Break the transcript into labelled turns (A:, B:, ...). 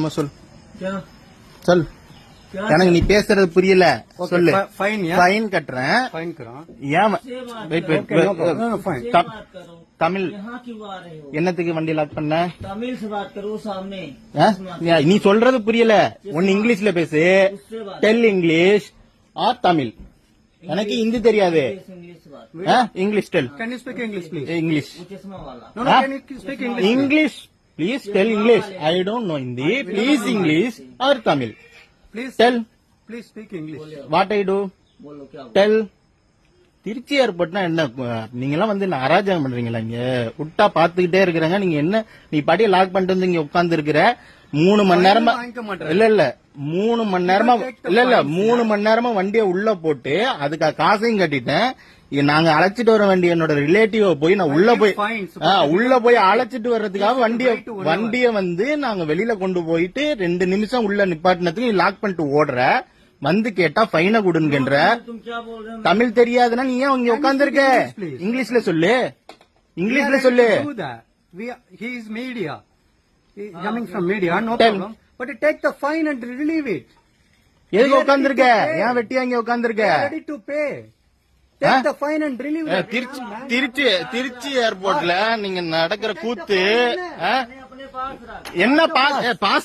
A: என்னமோ சொல்
B: क्या
A: சொல்
B: क्या
A: எனக்கு நீ பேசுறது புரியல சொல்லு
C: फाइन या
A: ஃபைன் கட்டுறேன்
C: फाइन करो
A: ஏன்
B: से बात
A: wait,
B: करो,
A: wait,
C: Okay, no problem. No, no, fine.
B: से
A: तम-
B: बात करो
A: தமிழ்
B: यहाँ क्यों आ रहे हो
A: என்னத்துக்கு வண்டி லாக் பண்ண
B: तमिल से बात करो सामने
A: ஆ? நீ- நீ சொல்றது புரியல ஒன்னு இங்கிலீஷ்ல பேசு
B: उससे बात
A: டெல் இங்கிலீஷ் ஆர் தமிழ் எனக்கு ஹிந்தி தெரியாது
B: इंग्लिश से बात
A: ஆ? English tell
C: can you speak English please
A: English
B: वो चश्मा वाला
C: no no
A: Huh?
C: Can you
A: speak English English Please tell English. I don't know Hindi. Please English
C: or
A: Tamil.
C: Please tell. Please
A: speak English. What
B: I do?
A: Tell. Trichy ஏர்போர்ட்னா என்ன நீங்க எல்லாம் வந்து அராஜகம் பண்றீங்களா இங்க விட்டா பாத்துக்கிட்டே இருக்கிறாங்க நீங்க என்ன நீ பாட்டியை லாக் பண்ணிட்டு வந்து இங்க உட்கார்ந்து இருக்கிற மூணு மணி நேரமா இல்ல இல்ல. மூணு மணி நேரமா இல்ல இல்ல. மூணு மணி நேரமா வண்டியை உள்ள போட்டு அதுக்காக காசையும் கட்டிட்டேன். நாங்க அழைச்சிட்டு வர வண்டி என்னோட ரிலேட்டிவ போய் நான் உள்ள போய் உள்ள போய் அழைச்சிட்டு வர்றதுக்காக வண்டிய வண்டிய வந்து நாங்க வெளியில கொண்டு போயிட்டு ரெண்டு நிமிஷம் உள்ள நிப்பாட்டினதுக்கு லாக் பண்ணிட்டு ஓடுற. வந்து கேட்டா ஃபைனை கொடுங்கன்ற. தமிழ் தெரியாதுன்னா நீ ஏன் இங்க
C: உட்காந்துருக்க
A: இங்கிலீஷ்ல சொல்லு. இங்கிலீஷ்ல சொல்லு.
C: Media is coming from media, no
A: Tell-
C: problem. But you take the fine and relieve it.
A: எதுக்கு
C: உட்காந்துருக்க
A: ஏன் வெட்டியா இங்க உட்காந்துருக்க
C: They are ready to pay. Take the fine and relieve it.
A: Trichy Trichy Trichy ஏர்போர்ட்ல நீங்க நடக்கிற கூத்து ஆ? என்ன பாஸ் பாஸ்